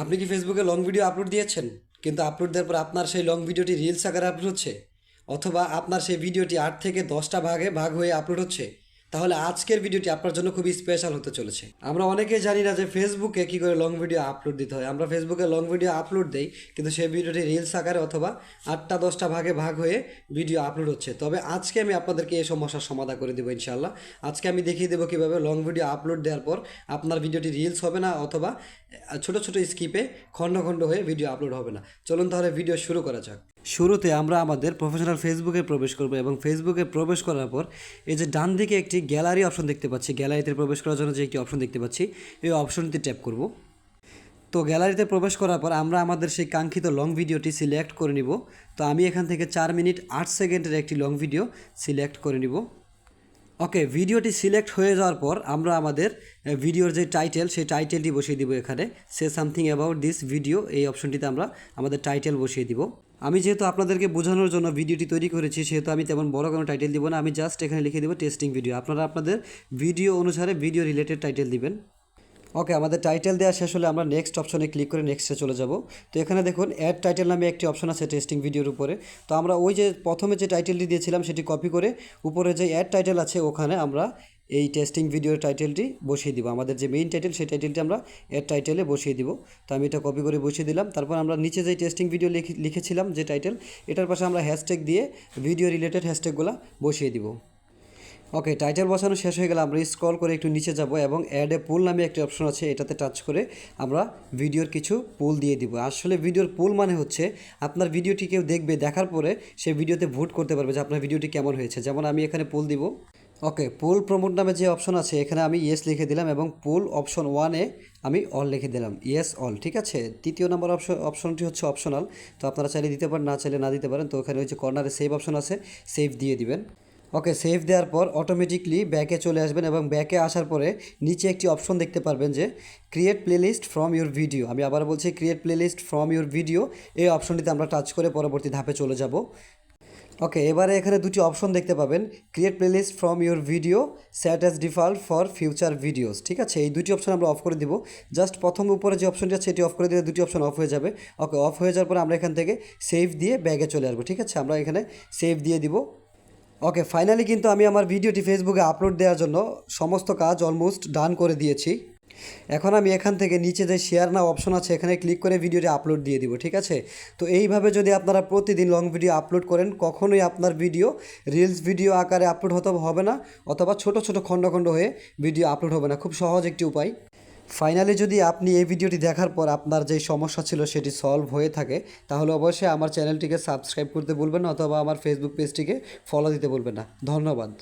আপনি কি ফেসবুকে লং ভিডিও আপলোড দিয়েছেন? কিন্তু আপলোড দেওয়ার পর আপনার সেই লং ভিডিওটি রিলস আকারে আপলোড হচ্ছে, অথবা আপনার সেই ভিডিওটি আট থেকে দশটা ভাগে ভাগ হয়ে আপলোড হচ্ছে। তাহলে আজকের ভিডিওটি আপনার জন্য খুবই স্পেশাল হতে চলেছে। আমরা অনেকেই জানি না যে ফেসবুকে কী করে লং ভিডিও আপলোড দিতে হয়। আমরা ফেসবুকে লং ভিডিও আপলোড দেই, কিন্তু সেই ভিডিওটি রিলস আকারে অথবা আটটা, দশটা ভাগে ভাগ হয়ে ভিডিও আপলোড হচ্ছে। তবে আজকে আমি আপনাদেরকে এই সমস্যার সমাধান করে দেবো ইনশাল্লাহ আজকে আমি দেখিয়ে দেবো কীভাবে লং ভিডিও আপলোড দেওয়ার পর আপনার ভিডিওটি রিলস হবে না অথবা ছোট ছোট স্কিপে খণ্ড খণ্ড হয়ে ভিডিও আপলোড হবে না। চলুন তাহলে ভিডিও শুরু করা যাক। শুরুতে আমরা আমাদের প্রফেশনাল ফেসবুকে প্রবেশ করব এবং ফেসবুকে প্রবেশ করার পর এই যে ডান দিকে একটি গ্যালারি অপশন দেখতে পাচ্ছি। গ্যালারিতে প্রবেশ করার জন্য যে একটি অপশন দেখতে পাচ্ছি, এই অপশনটি ট্যাপ করব। তো গ্যালারিতে প্রবেশ করার পর আমরা আমাদের সেই কাঙ্ক্ষিত লং ভিডিওটি সিলেক্ট করে নিব। তো আমি এখান থেকে চার মিনিট আট সেকেন্ডের একটি লং ভিডিও সিলেক্ট করে নিব। ওকে ভিডিওটি সিলেক্ট হয়ে যাওয়ার পর আমরা আমাদের ভিডিওর যে টাইটেল সেই টাইটেলটি বসিয়ে দিব এখানে। Say something about this video এই অপশনটিতে আমরা আমাদের টাইটেল বসিয়ে দিব। আমি যেহেতু আপনাদেরকে বোঝানোর জন্য ভিডিওটি তৈরি করেছি, সেহেতু আমি তেমন বড় কোনো টাইটেল দিব না। আমি জাস্ট এখানে লিখে দিব টেস্টিং ভিডিও আপনারা আপনাদের ভিডিও অনুসারে ভিডিও রিলেটেড টাইটেল দিবেন। ওকে আমাদের টাইটেল দেওয়া শেষ হলে আমরা নেক্সট অপশনে ক্লিক করে নেক্সটে চলে যাব। তো এখানে দেখুন অ্যাড টাইটেল নামে একটি অপশন আছে টেস্টিং ভিডিওর উপরে। তো আমরা ওই যে প্রথমে যে টাইটেলটি দিয়েছিলাম, সেটি কপি করে উপরে যে অ্যাড টাইটেল আছে, ওখানে আমরা এই টেস্টিং ভিডিওর টাইটেলটি বসিয়ে দিব। আমাদের যে মেইন টাইটেল সেই টাইটেলটি আমরা অ্যাড টাইটেলে বসিয়ে দিব। তো আমি এটা কপি করে বসিয়ে দিলাম। তারপর আমরা নিচে যে টেস্টিং ভিডিও লিখেছিলাম যে টাইটেল এটার পাশে আমরা হ্যাশট্যাগ দিয়ে ভিডিও রিলেটেড হ্যাশট্যাগুলো বসিয়ে দিব। ওকে টাইটেল বসানো শেষ হয়ে গেলে আমরা স্ক্রল করে একটু নিচে যাব এবং অ্যাড এ পুল নামে একটি অপশন আছে। এটাতে টাচ করে আমরা ভিডিওর কিছু পুল দিয়ে দিব। আসলে ভিডিওর পুল মানে হচ্ছে আপনার ভিডিওটি কেউ দেখবে, দেখার পরে সে ভিডিওতে ভোট করতে পারবে যে আপনার ভিডিওটি কেমন হয়েছে। যেমন আমি এখানে পুল দিব। ওকে পুল প্রমোট নামে যে অপশন আছে, এখানে আমি ইয়েস লিখে দিলাম এবং পুল অপশন ওয়ানে আমি অল লিখে দিলাম। ইয়েস অল ঠিক আছে? তৃতীয় নম্বর অপশন অপশনটি হচ্ছে অপশনাল তো আপনারা চাইলে দিতে পারেন, না চাইলে না দিতে পারেন। তো ওখানে ওই যে কর্নারে সেভ অপশন আছে সেভ দিয়ে দিবেন। ওকে সেভ দেওয়ার পর অটোমেটিকলি ব্যাকে চলে আসবেন এবং ব্যাকে আসার পরে নিচে একটি অপশন দেখতে পারবেন যে create playlist from your video আমি আবার বলছি create playlist from your video এই অপশনটিতে আমরা টাচ করে পরবর্তী ধাপে চলে যাব। ওকে এবারে এখানে দুটি অপশন দেখতে পাবেন। Create playlist from your video set as default for future videos ঠিক আছে? এই দুটি অপশন আমরা অফ করে দিব। জাস্ট প্রথম উপরে যে অপশনটি আছে এটি অফ করে দিলে দুটি অপশন অফ হয়ে যাবে। ওকে অফ হয়ে যাওয়ার পর আমরা এখান থেকে সেভ দিয়ে ব্যাগে চলে আসব, ঠিক আছে? আমরা এখানে সেভ দিয়ে দিব। ওকে ফাইনালি কিন্তু আমি আমার ভিডিওটি ফেসবুকে আপলোড দেওয়ার জন্য সমস্ত কাজ অলমোস্ট ডান করে দিয়েছি। এখন আমি এখান থেকে নিচে যে শেয়ার না অপশন আছে, এখানে ক্লিক করে ভিডিওটি আপলোড দিয়ে দিব, ঠিক আছে? তো এইভাবে যদি আপনারা প্রতিদিন লং ভিডিও আপলোড করেন, কখনোই আপনার ভিডিও রিলস ভিডিও আকারে আপলোড হতে হবে না, অথবা ছোট ছোট খণ্ড খণ্ড হয়ে ভিডিও আপলোড হবে না, খুব সহজ একটি উপায়। ফাইনালি যদি আপনি এই ভিডিওটি দেখার পর আপনার যেই সমস্যা ছিল সেটি সলভ হয়ে থাকে, তাহলে অবশ্যই আমার চ্যানেলটিকে সাবস্ক্রাইব করতে বলবেন অথবা আমার ফেসবুক পেজটিকে ফলো দিতে বলবেন না। ধন্যবাদ।